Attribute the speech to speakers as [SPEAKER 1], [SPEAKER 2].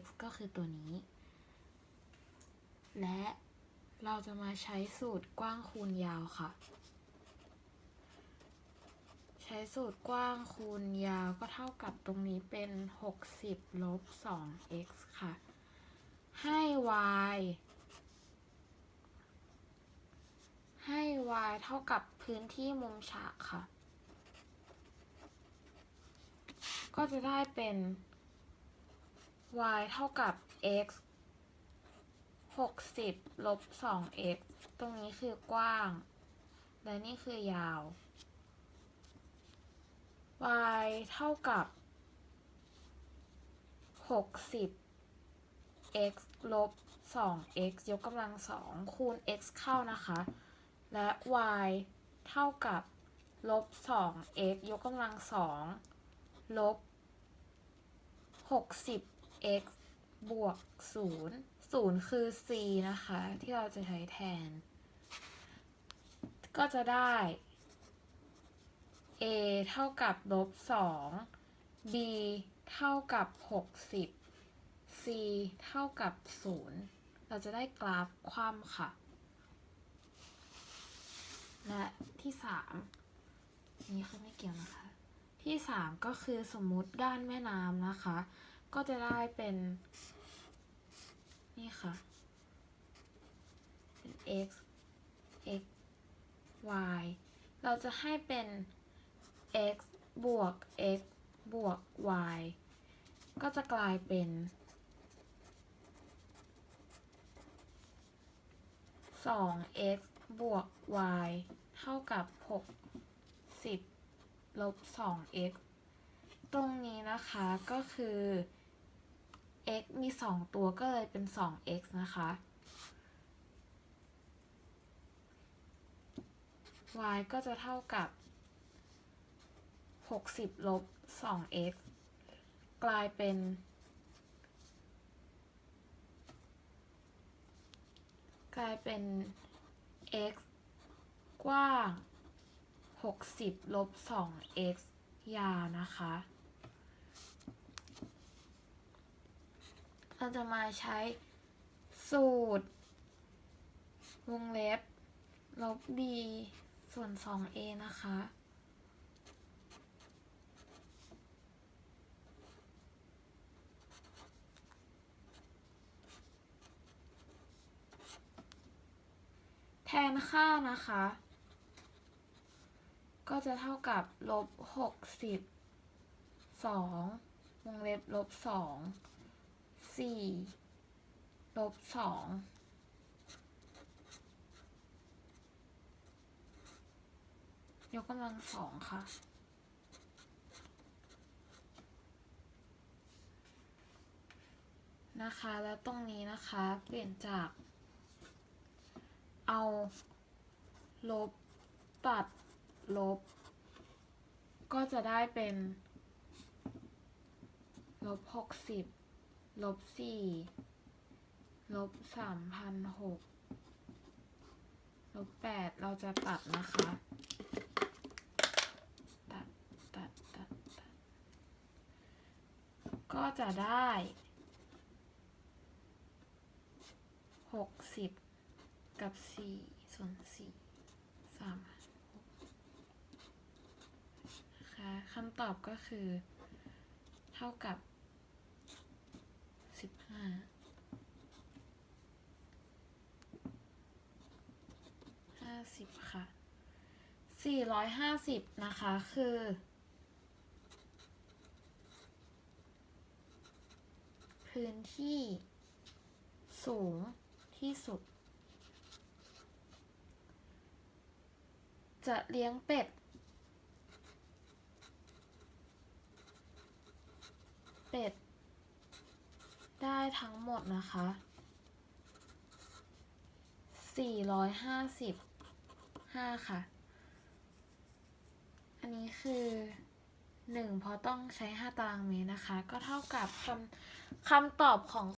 [SPEAKER 1] x ก็คือตัวนี้ และเราจะมาใช้สูตรกว้างคูณยาวค่ะ ใช้สูตรกว้างคูณยาวก็เท่ากับตรงนี้เป็น 60 ลบ 2x ค่ะ ให้ y ให้ y เท่ากับพื้นที่มุมฉากค่ะ ก็จะได้เป็น y เท่ากับ x 60ลบ 2x ตรงนี้คือกว้าง และนี่คือยาว y เท่ากับ 60 x ลบ 2x ยกกำลังสองคูณ x เข้านะคะ และ y เท่ากับ ลบ 2x ยกกำลังสองลบ x บวก 0 0 คือ c นะคะ ที่เราจะใช้แทน ก็จะได้ a เท่ากับลบ 2 b เท่ากับ 60 c เท่ากับ 0 เราจะได้กราฟคว่ำค่ะ และที่ 3 นี่คือไม่เกี่ยวนะคะ ที่ 3 ก็คือสมมุติด้านแม่น้ำนะคะ ก็จะได้เป็นนี่ค่ะ เป็น x x y เราจะให้เป็น x บวก x บวก y ก็จะกลายเป็น 2x บวก y เท่ากับ 60 ลบ 2x ตรงนี้นะคะก็คือ x มี 2 ตัวก็เลยเป็น 2x นะคะ y ก็จะเท่ากับ 60 ลบ 2x กลายเป็น กลายเป็น x กว้าง 60 ลบ 2x ยาวนะคะ เราจะมาใช้สูตร วงเล็บ ลบ b ส่วน 2a นะคะ แทนค่านะคะ ก็จะเท่ากับลบหกสิบสองวงเล็บลบสอง สี่ลบสองยกกำลังสองค่ะ นะคะ แล้วตรงนี้นะคะ เปลี่ยนจาก เอา ลบ ตัด ลบ ก็จะได้เป็น ลบหกสิบ ลบสี่ลบสามพันหกลบแปดเราจะตัดนะคะ ตัดตัดตัดตัด ก็จะได้หกสิบกับสี่ส่วนสี่สามหกนะคะคำตอบก็คือ เท่ากับ ห้าห้าสิบค่ะสี่ร้อยห้าสิบนะคะ คือพื้นที่สูงที่สุด จะเลี้ยงเป็ด เป็ด ทั้งหมดนะคะสี่ร้อยห้าสิบห้าค่ะ อันนี้คือหนึ่งเพราะต้องใช้ห้าตารางเมตรนะคะ ก็เท่ากับคำคำตอบของ